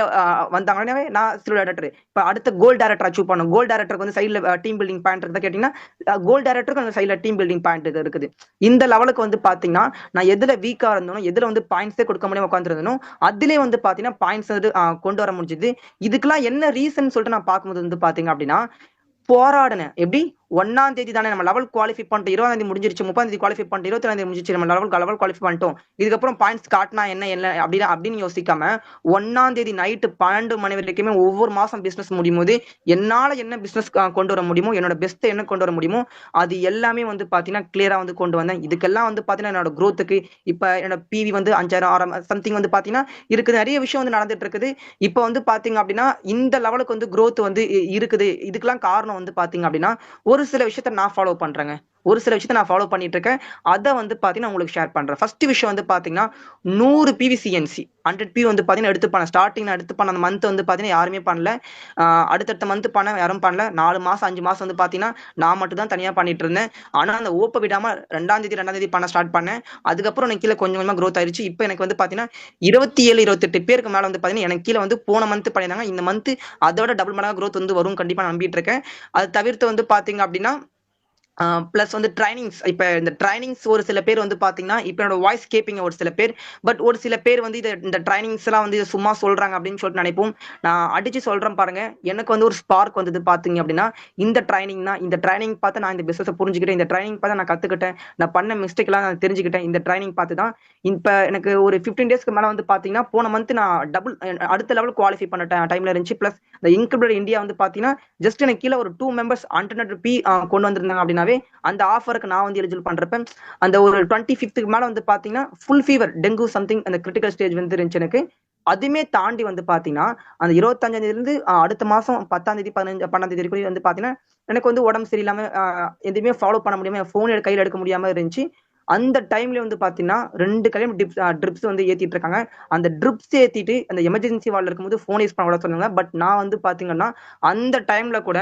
வந்தாங்கன்னே நான் சில டேரக்டர் இப்ப அடுத்த கோல் டேரக்டர் அச்சீவ் பண்ணும் கோல் டேரக்டருக்கு வந்து சைட்ல டீம் பில்டிங் பாயிண்ட் இருக்கா கேட்டீங்கன்னா கோல் டேரக்டருக்கு அந்த சைட்ல டீம் பில்டிங் பாயிண்ட் இருக்குது. இந்த லெவலுக்கு வந்து பாத்தீங்கன்னா நான் எதுல வீக்கா இருந்தனும் எதுல வந்து பாயிண்ட்ஸே கொடுக்க முடியாம உட்காந்துருந்தனோ அதுலயே வந்து பாத்தீங்கன்னா பாயிண்ட்ஸ் வந்து கொண்டு வர முடிஞ்சது. இதுக்கெல்லாம் என்ன ரீசன் சொல்லிட்டு நான் பார்க்கும்போது வந்து பாத்தீங்க அப்படின்னா போராடினேன். எப்படி? ஒன்னாம் தேதி தானே நம்ம லெவல் குவாலிஃபை பண்ணிட்டோம். இருபதாம் தேதி முடிஞ்சிருச்சு முப்பதாம் தேதி குவாலிஃபை பண்ணிட்டு இருபத்தி தேதி முடிஞ்சிருச்சு நம்ம லெவல் லெவல் குவாலிஃபை பண்ணிட்டோம். இதுக்கப்புறம் பாயிண்ட்ஸ் காட்டினா என்ன என்ன அப்படின்னு அப்படின்னு யோசிக்காம ஒன்னாம் தேதி நைட்டு பன்னெண்டு மணி வரைக்குமே ஒவ்வொரு மாசம் பிசினஸ் முடியும் போது என்னால என்ன பிசினஸ் கொண்டு வர முடியுமோ என்னோட பெஸ்ட் என்ன கொண்டு வர முடியுமோ அது எல்லாமே வந்து பாத்தீங்கன்னா கிளியரா வந்து கொண்டு வந்தேன். இதுக்கெல்லாம் வந்து பாத்தீங்கன்னா என்னோட குரோத்துக்கு இப்ப என்னோட பிவி வந்து அஞ்சாயிரம் ஆறாம் சம்திங் வந்து பாத்தீங்கன்னா இருக்குது. நிறைய விஷயம் வந்து நடந்துட்டு இருக்குது. இப்ப வந்து பாத்தீங்க அப்படின்னா இந்த லெவலுக்கு வந்து க்ரோத் வந்து இருக்குது. இதுக்கெல்லாம் காரணம் வந்து பாத்தீங்க அப்படின்னா ஒரு சில விஷயத்த நான் ஃபாலோ பண்றேங்க. ஒரு சில விஷயத்தை நான் ஃபாலோ பண்ணிட்டு இருக்கேன் அதை வந்து பார்த்தீங்கன்னா உங்களுக்கு ஷேர் பண்றேன். ஃபர்ஸ்ட் விஷயம் வந்து பாத்தீங்கன்னா நூறு பிவிசிஎன்சி ஹண்ட்ரட் பி வந்து பார்த்தீங்கன்னா எடுத்து பண்ண ஸ்டார்டிங் எடுத்து பண்ண அந்த மந்த் வந்து பார்த்தீங்கன்னா யாருமே பண்ணல. அடுத்தடுத்த மந்த் பண்ண யாரும் பண்ணல. நாலு மாசம் அஞ்சு மாசம் வந்து பார்த்தீங்கன்னா நான் மட்டும் தான் தனியாக பண்ணிட்டு இருந்தேன் ஆனால் அந்த ஓப்ப விடாம ரெண்டாம் தேதி ரெண்டாம் தேதி பண்ண ஸ்டார்ட் பண்ணேன். அதுக்கப்புறம் எனக்கு கீழே கொஞ்சம் கொஞ்சமாக க்ரோத் ஆயிடுச்சு இப்போ எனக்கு வந்து பார்த்தீங்கன்னா இருபத்தி ஏழு இருபத்தெட்டு பேருக்கு மேலே வந்து பார்த்தீங்கன்னா எனக்கு கீழே வந்து போன மந்த் பண்ணியிருந்தாங்க. இந்த மந்த் அதோட டபுள் மடங்காக க்ரோத் வந்து வரும். கண்டிப்பாக நம்பிட்டு இருக்கேன் அது தவிர்த்து வந்து பார்த்தீங்க அப்படின்னா ப்ளஸ் வந்து ட்ரைனிங்ஸ் இப்போ இந்த ட்ரைனிங்ஸ் ஒரு சில பேர் வந்து பார்த்தீங்கன்னா இப்போ என்னோட வாய்ஸ் கேட்பீங்க ஒரு சில பேர். பட் ஒரு சில பேர் வந்து இதை இந்த ட்ரைனிங்ஸ் எல்லாம் வந்து இதை சும்மா சொல்றாங்க அப்படின்னு சொல்லிட்டு நினைப்போம். நான் அடிச்சு சொல்றேன் பாருங்க. எனக்கு வந்து ஒரு ஸ்பார்க் வந்தது பார்த்தீங்க அப்படின்னா இந்த ட்ரைனிங் தான். இந்த ட்ரைனிங் பார்த்து நான் இந்த பிஸ்னஸை புரிஞ்சுக்கிட்டேன். இந்த ட்ரைனிங் பார்த்து நான் கற்றுக்கிட்டேன் நான் பண்ண மிஸ்டேக்லாம் நான் தெரிஞ்சுக்கிட்டேன். இந்த ட்ரைனிங் பார்த்து தான். இப்போ எனக்கு ஒரு ஃபிஃப்டீன் டேஸ்க்கு மேலே வந்து பார்த்தீங்கன்னா போன மந்த் நான் டபுள் அடுத்த லெவல் குவாலிஃபை பண்ண டைம்ல இருந்துச்சு. ப்ளஸ் இந்த இன்க்ளூட் இந்தியா வந்து பார்த்தீங்கன்னா ஜஸ்ட் எனக்கு கீழே ஒரு டூ மெம்பர்ஸ் ஹண்ட்ரட் பி கொண்டு வந்திருந்தாங்க அப்படின்னா அப்படின்னாவே அந்த ஆஃபருக்கு நான் வந்து எலிஜிபிள் பண்றப்ப அந்த ஒரு டுவெண்ட்டி ஃபிஃப்த்துக்கு மேல வந்து பாத்தீங்கன்னா ஃபுல் ஃபீவர் டெங்கு சம்திங் அந்த கிரிட்டிக்கல் ஸ்டேஜ் வந்து இருந்துச்சு எனக்கு. அதுமே தாண்டி வந்து பாத்தீங்கன்னா அந்த இருபத்தஞ்சாம் தேதியில இருந்து அடுத்த மாசம் பத்தாம் தேதி பதினஞ்சு பன்னெண்டாம் தேதி வரைக்கும் வந்து பாத்தீங்கன்னா எனக்கு வந்து உடம்பு சரியில்லாம எதுவுமே ஃபாலோ பண்ண முடியாம ஃபோன் கையில் எடுக்க முடியாம இருந்துச்சு. அந்த டைம்ல வந்து பாத்தீங்கன்னா ரெண்டு கையிலும் டிப்ஸ் ட்ரிப்ஸ் வந்து ஏத்திட்டு இருக்காங்க. அந்த ட்ரிப்ஸ் ஏத்திட்டு அந்த எமர்ஜென்சி வார்டில் இருக்கும்போது ஃபோன் யூஸ் பண்ண விட சொன்னாங்க பட் நான் வந்து பாத்தீங்கன்னா அந்த டைம்ல கூட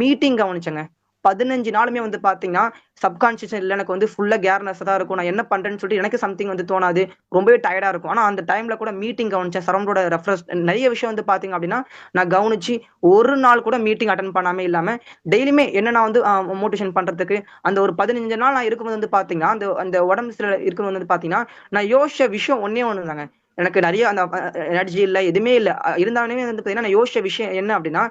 மீட்டிங் கவனிச்சேங்க. பதினஞ்சு நாளுமே வந்து பார்த்தீங்கன்னா சப்கான்சியஸ் இல்லை எனக்கு வந்து ஃபுல்லாக கேர்னஸ் தான் இருக்கும். நான் என்ன பண்ணுறேன்னு சொல்லிட்டு எனக்கு சம்திங் வந்து தோணாது. ரொம்பவே டயர்டாக இருக்கும். ஆனால் அந்த டைமில் கூட மீட்டிங் கவனிச்சேன். சரௌண்டோட ரெஃபரன்ஸ் நிறைய விஷயம் வந்து பார்த்தீங்க அப்படின்னா நான் கவனிச்சு ஒரு நாள் கூட மீட்டிங் அட்டன் பண்ணாமல் இல்லாமல் டெய்லியுமே என்ன நான் வந்து மோட்டிவேஷன் பண்ணுறதுக்கு அந்த ஒரு பதினஞ்சு நாள் நான் இருக்கும்போது வந்து பார்த்தீங்கன்னா அந்த அந்த உடம்பு சில இருக்கும்போது வந்து பார்த்தீங்கன்னா நான் யோசிச்ச விஷயம் ஒன்றே ஒன்று தாங்க. எனக்கு நிறைய அந்த எனர்ஜி இல்லை எதுவுமே இல்லை. இருந்தாலுமே வந்து பார்த்தீங்கன்னா நான் யோசிச்ச விஷயம் என்ன அப்படின்னா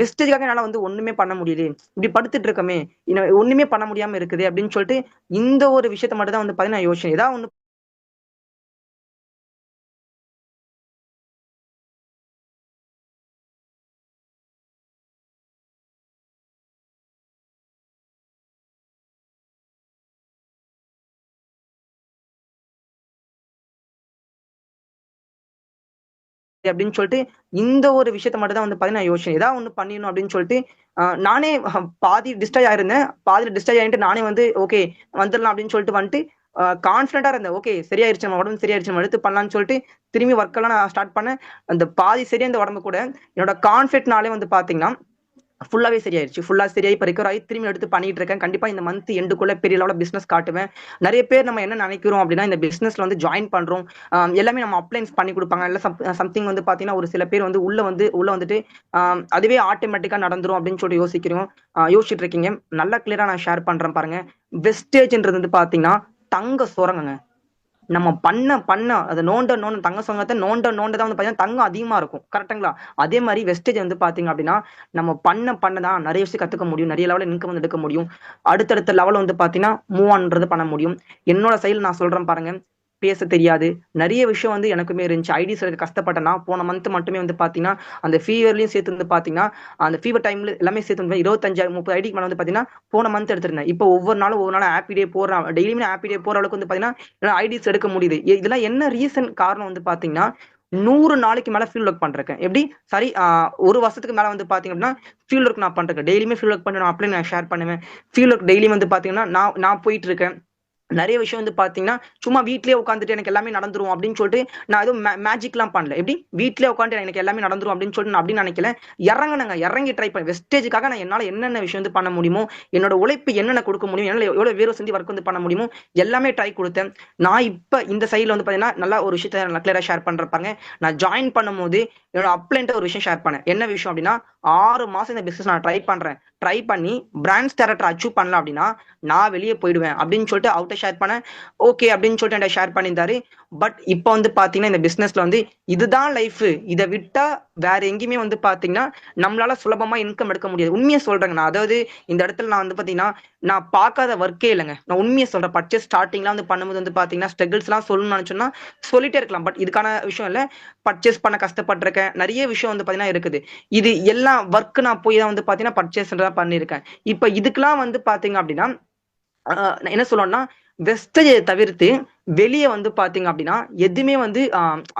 வெஸ்டேஜ்காக என்னால வந்து ஒண்ணுமே பண்ண முடியல இப்படி படுத்துட்டு இருக்கமே இன்னும் ஒண்ணுமே பண்ண முடியாம இருக்குது அப்படின்னு சொல்லிட்டு இந்த ஒரு விஷயத்த மட்டும் தான் வந்து பாத்தீங்கன்னா யோசனை யோசிச்சேன். ஏதாவது ஒண்ணு அப்படின்னு சொல்லிட்டு இந்த ஒரு விஷயத்த மட்டும் தான் வந்து பார்த்தீங்கன்னா நான் யோசிச்சேன். ஏதாவது ஒண்ணு பண்ணிடணும் அப்படின்னு சொல்லிட்டு நானே பாதி டிஸ்டர்ஜ் ஆயிருந்தேன். பாதியில் டிஸ்டர்ஜ் ஆயிட்டு நானே வந்து ஓகே வந்துடலாம் அப்படின்னு சொல்லிட்டு வந்துட்டு கான்ஃபிடண்டா இருந்தேன். ஓகே சரியாயிருச்சு நம்ம உடம்பு சரியாயிருச்சு நம்ம எடுத்து பண்ணலாம்னு சொல்லிட்டு திரும்பி ஒர்க் எல்லாம் நான் ஸ்டார்ட் பண்ணேன். அந்த பாதி சரியா இந்த உடம்பு கூட என்னோட கான்ஃபிடென்ட்னாலே வந்து பாத்தீங்கன்னா ஃபுல்லாவே சரியாயிருச்சு. ஃபுல்லா சரியாயி இப்போ ரெக்கவர் ஆகி திரும்பி எடுத்து பண்ணிட்டு இருக்கேன் கண்டிப்பா இந்த மந்த் எண்டுக்குள்ள பெரிய லெவலில் பிசினஸ் காட்டுவேன். நிறைய பேர் நம்ம என்ன நினைக்கிறோம் அப்படின்னா இந்த பிசினஸ்ல வந்து ஜாயின் பண்றோம். எல்லாமே நம்ம அப்ளைன்ஸ் பண்ணி கொடுப்பாங்க. இல்ல சம்திங் வந்து பாத்தீங்கன்னா ஒரு சில பேர் வந்து உள்ள வந்து உள்ள வந்துட்டு அதுவே ஆட்டோமேட்டிக்கா நடந்துரும் அப்படின்னு சொல்லிட்டு யோசிக்கிறோம். யோசிச்சுட்டு இருக்கீங்க. நல்லா கிளியரா நான் ஷேர் பண்றேன் பாருங்க. வெஸ்டேஜ்ன்றது வந்து பாத்தீங்கன்னா தங்க சுரங்கங்க. நம்ம பண்ண பண்ண அதை நோண்ட நோண்ட தங்க சொங்கத்தை நோண்ட நோண்ட தான் வந்து பார்த்தீங்கன்னா தங்கம் அதிகமாக இருக்கும். கரெக்டுங்களா அதே மாதிரி வெஸ்டேஜ் வந்து பார்த்தீங்க அப்படின்னா நம்ம பண்ண பண்ண தான் நிறைய விஷயம் கற்றுக்க முடியும். நிறைய லெவலில் இன்கம் வந்து எடுக்க முடியும். அடுத்தடுத்த லெவலில் வந்து பார்த்தீங்கன்னா மூவ் ஆன்றது பண்ண முடியும். என்னோட சைடில் நான் சொல்கிறேன் பாருங்க. பேச தெரியாது. நிறைய விஷயம் வந்து எனக்குமே இருந்துச்சு. ஐடிஸ் கஷ்டப்பட்டேன். கஷ்டப்பட்டேன்னா போன மந்த் மட்டுமே வந்து பார்த்தீங்கன்னா அந்த ஃபீவர்லையும் சேர்த்து வந்து பார்த்தீங்கன்னா அந்த ஃபீவர் டைம்ல எல்லாமே சேர்த்து வந்து இருபத்தஞ்சாயிரம் முப்பது ஐடிக்கு மேலே வந்து பார்த்தீங்கன்னா போன மந்த் எடுத்திருந்தேன். இப்போ ஒவ்வொரு நாளும் ஒவ்வொரு நாளும் ஹாப்பி டே போடுறேன் டெய்லியுமே ஹாப்பி டே போற அளவுக்கு வந்து பார்த்தீங்கன்னா ஐடிஸ் எடுக்க முடியுது. இதெல்லாம் என்ன ரீசன் காரணம் வந்து பார்த்தீங்கன்னா நூறு நாளைக்கு மேல ஃபீல்ட் ஒர்க் பண்றேன். எப்படி? சரி ஒரு வருஷத்துக்கு மேல வந்து பாத்தீங்க அப்படின்னா ஃபீல்ட் ஒர்க் நான் பண்றேன். டெய்லியுமே ஃபீல்ட் ஒர்க் பண்ணி நான் அப்படியே நான் ஷேர் பண்ணுவேன். ஃபீல்ட் ஒர்க் டெய்லி வந்து பாத்தீங்கன்னா நான் நான் போயிட்டு இருக்கேன். நிறைய விஷயம் வந்து பாத்தீங்கன்னா சும்மா வீட்லயே உட்காந்துட்டு எனக்கு எல்லாமே நடந்துரும் அப்படின்னு சொல்லிட்டு நான் எதுவும் மேஜிக்லாம் பண்ணல. எப்படி? வீட்லயே உட்காந்து எனக்கு எல்லாமே நடந்துரும் அப்படின்னு சொல்லிட்டு நான் அப்படின்னு நினைக்கல. இறங்குனங்க. இறங்கி ட்ரை பண்ண வெஸ்டேஜுக்காக நான் என்னால என்னென்ன விஷயம் வந்து பண்ண முடியுமோ என்னோட உழைப்பு என்னென்ன கொடுக்க முடியும் என்னால எவ்வளவு வீரம் செஞ்சு ஒர்க் வந்து பண்ண முடியுமோ எல்லாமே ட்ரை கொடுத்தேன். நான் இப்ப இந்த சைடுல வந்து பாத்தீங்கன்னா நல்லா ஒரு விஷயத்த நல்லா கிளியரா ஷேர் பண்றப்பாங்க நான் ஜாயின் பண்ணும்போது என்னோட அப்ளைன்ட்ட ஒரு விஷயம் ஷேர் பண்ணேன். என்ன விஷயம் அப்படின்னா ஆறு மாசம் இந்த பிசினஸ் நான் ட்ரை பண்றேன். ட்ரை பண்ணி பிராண்ட்ஸ் டேரக்டர் அச்சீவ் பண்ணல அப்படின்னா நான் வெளியே போயிடுவேன் அப்படின்னு சொல்லிட்டு அவர்கிட்ட ஷேர் பண்ணேன். ஓகே அப்படின்னு சொல்லிட்டு என்கிட்ட ஷேர் பண்ணியிருந்தாரு. பட் இப்போ வந்து பாத்தீங்கன்னா இந்த பிசினஸ்ல வந்து இதுதான் லைஃப் இதை விட்டா வேற எங்கேயுமே வந்து பாத்தீங்கன்னா நம்மளால சுலபமா இன்கம் எடுக்க முடியாது. உண்மையை சொல்றேங்க நான். அதாவது இந்த இடத்துல நான் வந்து பாத்தீங்கன்னா நான் பார்க்காத ஒர்க்கே இல்லைங்க. நான் உண்மையை சொல்றேன். பர்ச்சேஸ் ஸ்டார்டிங்லாம் வந்து பண்ணும்போது வந்து பாத்தீங்கன்னா ஸ்ட்ரகிள்ஸ் எல்லாம் சொல்லணும்னு நினைச்சோம்னா சொல்லிட்டே இருக்கலாம். பட் இதுக்கான விஷயம் இல்ல. பர்ச்சேஸ் பண்ண கஷ்டப்பட்டிருக்கேன். நிறைய விஷயம் வந்து பாத்தீங்கன்னா இருக்குது. இது எல்லாம் ஒர்க் நான் போய் தான் வந்து பாத்தீங்கன்னா பர்ச்சேஸ் தான் பண்ணியிருக்கேன். இப்போ இதுக்கெல்லாம் வந்து பாத்தீங்க அப்படின்னா நான் என்ன சொல்லணும்னா வெஸ்டேஜை தவிர்த்து வெளியே வந்து பாத்தீங்க அப்படின்னா எதுவுமே வந்து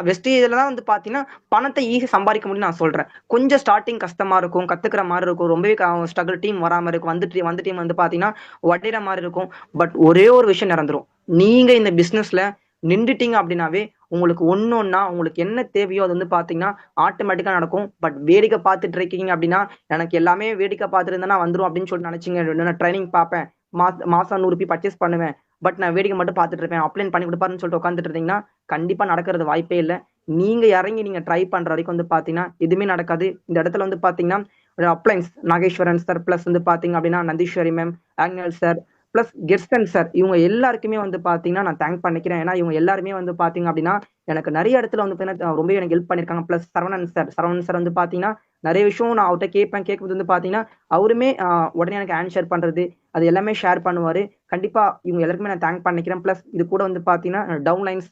வெஸ்ட் இதில் தான் வந்து பார்த்தீங்கன்னா பணத்தை ஈஸி சம்பாதிக்க முடியும்னு நான் சொல்றேன். கொஞ்சம் ஸ்டார்டிங் கஷ்டமா இருக்கும் கத்துக்கிற மாதிரி இருக்கும். ரொம்பவே ஸ்ட்ரகிள் டீம் வராமல் இருக்கும். வந்து டீம் வந்து டீம் வந்து பார்த்தீங்கன்னா உடையிற மாதிரி இருக்கும். பட் ஒரே ஒரு விஷயம் நடந்துரும். நீங்க இந்த பிஸ்னஸில் நின்றுட்டீங்க அப்படின்னாவே உங்களுக்கு ஒன்னொன்னா உங்களுக்கு என்ன தேவையோ அது வந்து பாத்தீங்கன்னா ஆட்டோமேட்டிக்கா நடக்கும். பட் வேடிக்கை பார்த்துட்டு இருக்கீங்க அப்படின்னா எனக்கு எல்லாமே வேடிக்கை பார்த்துட்டு வந்துடும் நான் அப்படின்னு சொல்லிட்டு நினைச்சீங்க. நான் ட்ரைனிங் பார்ப்பேன். மாசம் நூறு ரூபாய் பர்ச்சேஸ் பண்ணுவேன். பட் நான் வேடிக்கை மட்டும் பார்த்துட்டு இருப்பேன். அப்ளைன் பண்ணி கொடுப்பாருன்னு சொல்லிட்டு உட்காந்துட்டு இருந்தீங்கன்னா கண்டிப்பா நடக்கிறது வாய்ப்பே இல்லை. நீங்க இறங்கி நீங்க ட்ரை பண்ற வரைக்கும் வந்து பாத்தீங்கன்னா எதுவுமே நடக்காது. இந்த இடத்துல வந்து பாத்தீங்கன்னா அப்ளைன்ஸ் நாகேஸ்வரன் சார் பிளஸ் வந்து பாத்தீங்க அப்படின்னா நந்தீஸ்வரி மேம் ஆங்கல் சார் பிளஸ் கெஸ்டன் சார் இவங்க எல்லாருக்குமே வந்து பாத்தீங்கன்னா நான் தேங்க் பண்ணிக்கிறேன். ஏன்னா இவங்க எல்லாருமே வந்து பாத்தீங்க அப்படின்னா எனக்கு நிறைய இடத்துல வந்து பாத்தீங்கன்னா ரொம்ப எனக்கு ஹெல்ப் பண்ணிருக்காங்க plus Saravanan sir Saravanan sir வந்து பாத்தீங்கன்னா நிறைய விஷயம் நான் அவர்கிட்ட கேட்பேன். கேட்கும்போது வந்து பாத்தீங்கன்னா அவருமே உடனே எனக்கு ஆன்சர் பண்றது. அது எல்லாமே ஷேர் பண்ணுவார். கண்டிப்பாக இவங்க எல்லாருக்குமே நான் தேங்க் பண்ணிக்கிறேன். ப்ளஸ் இது கூட வந்து பார்த்தீங்கன்னா டவுன் லைன்ஸ்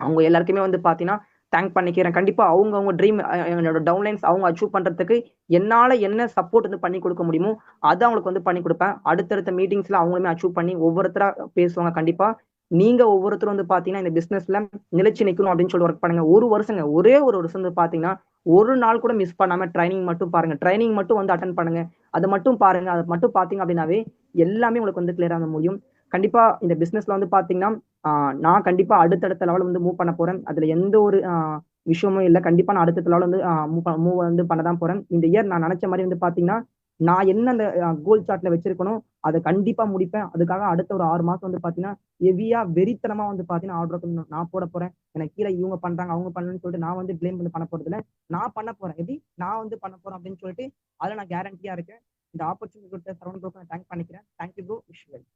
அவங்க எல்லாருக்குமே வந்து பார்த்தீங்கன்னா தேங்க் பண்ணிக்கிறேன். கண்டிப்பாக அவங்க அவங்க ட்ரீம் என்னோட டவுன்லைன்ஸ் அவங்க அச்சீவ் பண்ணுறதுக்கு என்னால் என்ன சப்போர்ட் வந்து பண்ணி கொடுக்க முடியுமோ அதை அவங்களுக்கு வந்து பண்ணி கொடுப்பேன். அடுத்தடுத்த மீட்டிங்ஸில் அவங்களுமே அச்சீவ் பண்ணி ஒவ்வொருத்தராக பேசுவாங்க. கண்டிப்பாக நீங்கள் ஒவ்வொருத்தரும் வந்து பார்த்தீங்கன்னா இந்த பிஸ்னஸில் நிலைச்சு நிற்கணும் அப்படின்னு சொல்லி ஒர்க் பண்ணுங்கள் ஒரு வருஷங்க ஒரே ஒரு வருஷம் வந்து பார்த்தீங்கன்னா ஒரு நாள் கூட மிஸ் பண்ணாமல் ட்ரைனிங் மட்டும் பாருங்கள் ட்ரைனிங் மட்டும் வந்து அட்டன் பண்ணுங்கள் அதை மட்டும் பாருங்கள் அதை மட்டும் பார்த்தீங்க அப்படின்னாவே எல்லாமே உங்களுக்கு வந்து கிளியராக முடியும். கண்டிப்பாக இந்த பிஸ்னஸில் வந்து பார்த்தீங்கன்னா நான் கண்டிப்பாக அடுத்தடுத்த லெவல் வந்து மூவ் பண்ண போகிறேன் அதில் எந்த ஒரு விஷயமும் இல்லை. கண்டிப்பாக நான் அடுத்த லெவல் வந்து மூவ் மூவ் வந்து பண்ண தான் போகிறேன் இந்த இயர் நான் நினச்ச மாதிரி வந்து பார்த்தீங்கன்னா நான் என்ன அந்த கோல் சார்ட்ல வச்சிருக்கணும் அதை கண்டிப்பா முடிப்பேன். அதுக்காக அடுத்த ஒரு ஆறு மாசம் வந்து பாத்தீங்கன்னா ஹெவியா வெறித்தனமா வந்து பாத்தீங்கன்னா ஆர்டர் நான் போட போறேன். எனக்கு கீழே இவங்க பண்றாங்க அவங்க பண்ணலன்னு சொல்லிட்டு நான் வந்து பிளேம் வந்து பண்ண போறது இல்ல. நான் பண்ண போறேன். எப்படி? நான் வந்து பண்ண போறேன் அப்படின்னு சொல்லிட்டு அதுல நான் கேரண்டியா இருக்கேன். இந்த ஆப்பர்ச்சுனிட்டி கொடுத்த சரவண் ப்ரோக்கு நான் தேங்க் பண்ணிக்கிறேன். Thank you bro wish well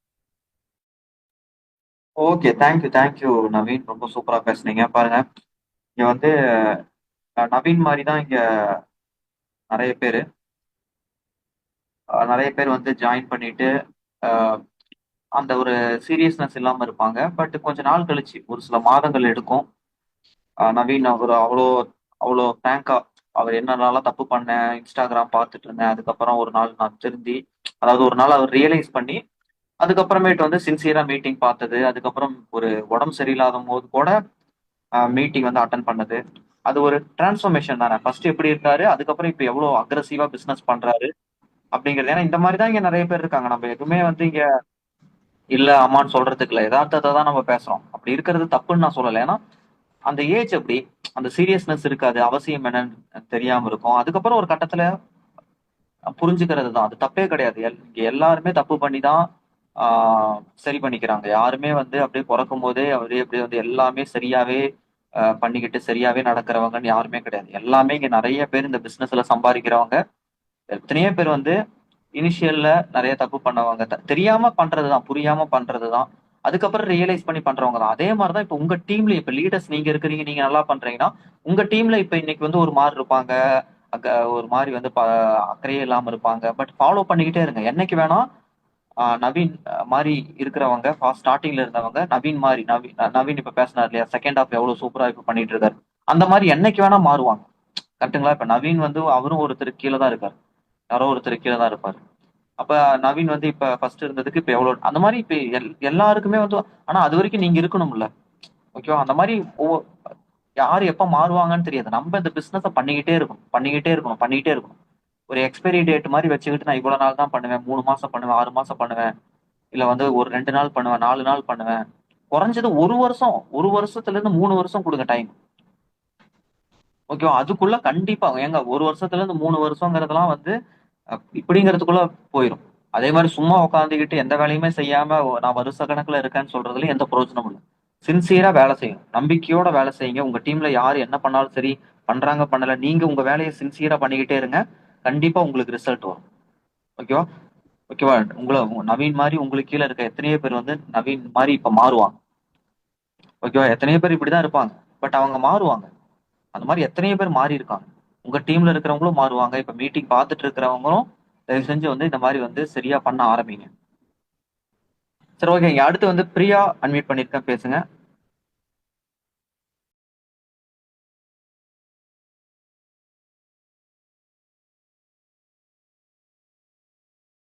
okay thank you thank you Naveen ரொம்ப சூப்பரா பேசுனீங்க. பாருங்க இங்க வந்து நவீன் மாதிரி தான் இங்க நிறைய பேர். நிறைய பேர் வந்து ஜாயின் பண்ணிட்டு அந்த ஒரு சீரியஸ்னஸ் இல்லாமல் இருப்பாங்க. பட் கொஞ்ச நாள் கழிச்சு ஒரு சில மாதங்கள் எடுக்கும். நவீன் அவர் அவ்வளோ அவ்வளோ ஃப்ராங்கா அவர் என்னென்னலாம் தப்பு பண்ணேன் இன்ஸ்டாகிராம் பார்த்துட்டு இருந்தேன். அதுக்கப்புறம் ஒரு நாள் நான் திருந்தி அதாவது ஒரு நாள் அவர் ரியலைஸ் பண்ணி அதுக்கப்புறமேட்டு வந்து சின்சியரா மீட்டிங் பார்த்தது. அதுக்கப்புறம் ஒரு உடம்பு சரியில்லாத போது கூட மீட்டிங் வந்து அட்டன் பண்ணது. அது ஒரு டிரான்ஸ்ஃபர்மேஷன் தானே. ஃபர்ஸ்ட் எப்படி இருக்காரு அதுக்கப்புறம் இப்போ எவ்வளோ அக்ரஸிவா பிசினஸ் பண்றாரு. அப்படிங்கிறது. ஏன்னா இந்த மாதிரி தான் இங்க நிறைய பேர் இருக்காங்க. நம்ம எதுவுமே வந்து இங்க இல்ல அம்மான்னு சொல்றதுக்கு இல்ல. யதார்த்தத்தை தான் நம்ம பேசுறோம். அப்படி இருக்கிறது தப்புன்னு நான் சொல்லலை. ஏன்னா அந்த ஏஜ் அப்படி அந்த சீரியஸ்னஸ் இருக்காது. அவசியம் என்னன்னு தெரியாம இருக்கும். அதுக்கப்புறம் ஒரு கட்டத்துல புரிஞ்சுக்கிறது தான். அது தப்பே கிடையாது. எல்- இங்க எல்லாருமே தப்பு பண்ணி தான் ஆஹ் சரி பண்ணிக்கிறாங்க. யாருமே வந்து அப்படியே பிறக்கும் போதே அப்படியே அப்படியே வந்து எல்லாமே சரியாவே ஆஹ் பண்ணிக்கிட்டு சரியாவே நடக்கிறவங்கன்னு யாருமே கிடையாது. எல்லாமே இங்க நிறைய பேர் இந்த பிசினஸ்ல சம்பாதிக்கிறவங்க. எத்தனையோ பேர் வந்து இனிஷியல்ல நிறைய தப்பு பண்ணவங்க. த- தெரியாம பண்றதுதான் புரியாம பண்றதுதான். அதுக்கப்புறம் ரியலைஸ் பண்ணி பண்றவங்க தான். அதே மாதிரிதான் இப்போ உங்க டீம்ல இப்ப லீடர்ஸ் நீங்க இருக்கிறீங்க நீங்க நல்லா பண்றீங்கன்னா உங்க டீம்ல இப்ப இன்னைக்கு வந்து ஒரு மாதிரி இருப்பாங்க. அங்க ஒரு மாதிரி வந்து ப- அக்கறையே இல்லாம இருப்பாங்க. பட் ஃபாலோ பண்ணிக்கிட்டே இருங்க. என்னைக்கு வேணா நவீன் மாதிரி இருக்கிறவங்க ஸ்டார்டிங்ல இருந்தவங்க நவீன் மாதிரி நவீன் நவீன் இப்ப பேசினார் இல்லையா? செகண்ட் ஹாஃப் எவ்வளவு சூப்பரா இப்ப பண்ணிட்டு இருக்காரு. அந்த மாதிரி என்னைக்கு வேணா மாறுவாங்க. கரெக்டுங்களா இப்ப நவீன் வந்து அவரும் ஒருத்தர் கீழே தான் இருக்காரு. யாரோ ஒருத்தர் கீழே தான் இருப்பாரு. அப்ப நவீன் வந்து இப்ப ஃபர்ஸ்ட் இருந்ததுக்கு இப்ப எவ்வளவு அந்த மாதிரி இப்ப எல்- எல்லாருக்குமே வந்து ஆனா அது வரைக்கும் நீங்க இருக்கணும்ல. ஓகேவா அந்த மாதிரி ஒவ்வொ- யார் எப்ப மாறுவாங்கன்னு தெரியாது. நம்ம இந்த பிசினஸ பண்ணிக்கிட்டே இருக்கணும். பண்ணிக்கிட்டே இருக்கணும். பண்ணிக்கிட்டே இருக்கணும். ஒரு எக்ஸ்பைரி டேட் மாதிரி வச்சுக்கிட்டு நான் இவ்வளவு நாள் தான் பண்ணுவேன். மூணு மாசம் பண்ணுவேன். ஆறு மாசம் பண்ணுவேன். இல்ல வந்து ஒரு ரெண்டு நாள் பண்ணுவேன். நாலு நாள் பண்ணுவேன். குறைஞ்சது ஒரு வருஷம் ஒரு வருஷத்துல இருந்து மூணு வருஷம் கொடுங்க டைம் ஓகேவா அதுக்குள்ள கண்டிப்பா ஏங்க ஒரு வருஷத்துல இருந்து மூணு வருஷங்கிறதெல்லாம் வந்து இப்படிங்கிறதுக்குள்ள போயிடும் அதே மாதிரி சும்மா உட்காந்துக்கிட்டு எந்த வேலையுமே செய்யாம நான் வருஷ கணக்குல இருக்கேன்னு சொல்றதுல எந்த பிரயோஜனமும் இல்லை. சின்சியரா வேலை செய்யணும். நம்பிக்கையோட வேலை செய்யுங்க. உங்க டீம்ல யார் என்ன பண்ணாலும் சரி பண்றாங்க பண்ணல நீங்க உங்க வேலையை சின்சியரா பண்ணிக்கிட்டே இருங்க. கண்டிப்பா உங்களுக்கு ரிசல்ட் வரும். ஓகேவா ஓகேவா உங்களை நவீன் மாதிரி உங்களுக்கு கீழே இருக்க எத்தனையோ பேர் வந்து நவீன் மாதிரி இப்ப மாறுவாங்க. ஓகேவா எத்தனையோ பேர் இப்படிதான் இருப்பாங்க. பட் அவங்க மாறுவாங்க. அந்த மாதிரி எத்தனையோ பேர் மாறி இருக்காங்க உங்க டீம்ல இருக்கிறவங்களும் மாறுவாங்க. இப்ப மீட்டிங் பார்த்துட்டு இருக்கிறவங்களும் தயவு செஞ்சு வந்து இந்த மாதிரி வந்து சரியா பண்ண ஆரம்பிங்க. சரி ஓகே அடுத்து வந்து பிரியா அன்மியூட் பண்ணியிருக்கேன். பேசுங்க.